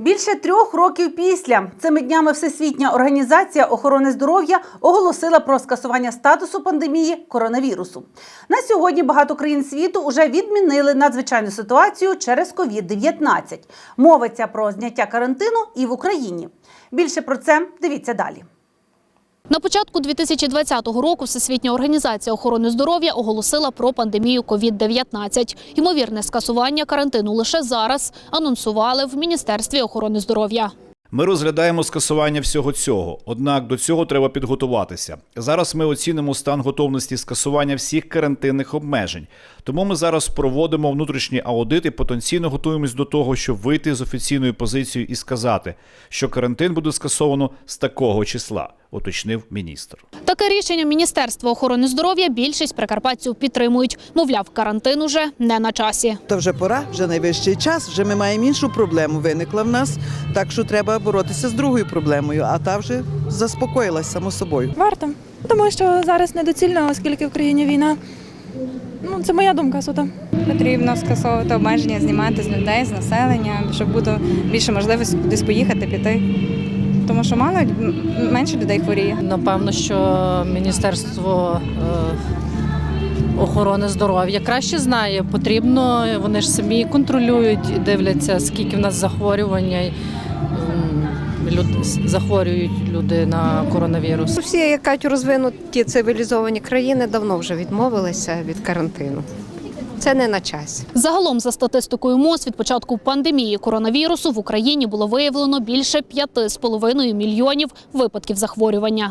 Більше трьох років після цими днями Всесвітня організація охорони здоров'я оголосила про скасування статусу пандемії коронавірусу. На сьогодні багато країн світу вже відмінили надзвичайну ситуацію через COVID-19. Мовиться про зняття карантину і в Україні. Більше про це дивіться далі. На початку 2020 року Всесвітня організація охорони здоров'я оголосила про пандемію COVID-19. Ймовірне скасування карантину лише зараз анонсували в Міністерстві охорони здоров'я. Ми розглядаємо скасування всього цього, однак до цього треба підготуватися. Зараз ми оцінимо стан готовності скасування всіх карантинних обмежень. Тому ми зараз проводимо внутрішній аудит і потенційно готуємось до того, щоб вийти з офіційною позицією і сказати, що карантин буде скасовано з такого числа, уточнив міністр. Таке рішення Міністерства охорони здоров'я більшість прикарпатців підтримують. Мовляв, карантин уже не на часі. Та вже пора, вже найвищий час. Вже ми маємо іншу проблему. Виникла в нас, так що треба боротися з другою проблемою, а та вже заспокоїлась само собою. Варто, тому що зараз недоцільно, оскільки в країні війна. Ну, це моя думка суто. Потрібно скасовувати обмеження, знімати з людей, з населення, щоб було більше можливості кудись поїхати, піти. Тому що мало менше людей хворіє. Напевно, що Міністерство е, охорони здоров'я краще знає. Потрібно, вони ж самі контролюють і дивляться, скільки в нас захворювання. м, люд- захворюють люди на коронавірус. Всі, як кажуть, розвинуті цивілізовані країни давно вже відмовилися від карантину. Це не на часі. Загалом, за статистикою МОЗ, від початку пандемії коронавірусу в Україні було виявлено більше 5,5 мільйонів випадків захворювання.